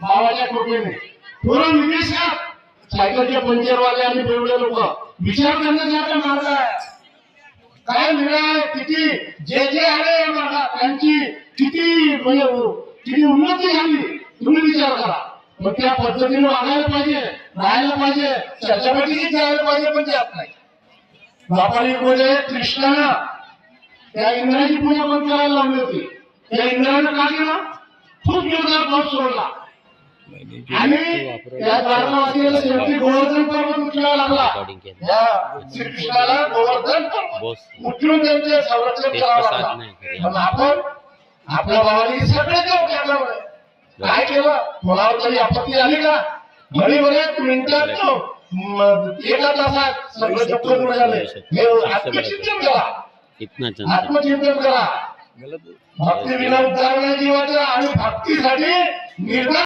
भावाच्या कृपेने. पूर्ण विदेशात सायकलचे पंचरवाले आणि बेवडे लोक. विचार करण्यासारखा मार्ग आहे. काय मिळाय किती? जे जे आले या मार्गात त्यांची किती म्हणजे किती उन्नती झाली तुम्ही विचार करा. मग त्या पद्धतीने वागायला पाहिजे राहायला पाहिजे चर्चापैकी जायला पाहिजे पण जात नाही. बापाली बोले कृष्णाला त्या इंद्राची पूजा पण करायला लावली होती. त्या इंद्रानं का केलं? खूप जोरदार पाऊस सोडला. श्रीकृष्णाला गोवर्धन पर्वत. बोस उचलून त्यांचे संरक्षण ते करावं प्रसाद लागला. नाही खरी. पण आपण आपल्या भावाने सगळे देव केल्यामुळे काय केलं? मुलावर तरी आपत्ती आली का? घडी बरेच मिनिटात तो म- एका तासात सगळं चक्कर झाले हे आत्मचिंतन करा. आत्मचिंतन करा. भक्ती विना उद्धार नाही जीवाचा आणि भक्तीसाठी निर्धार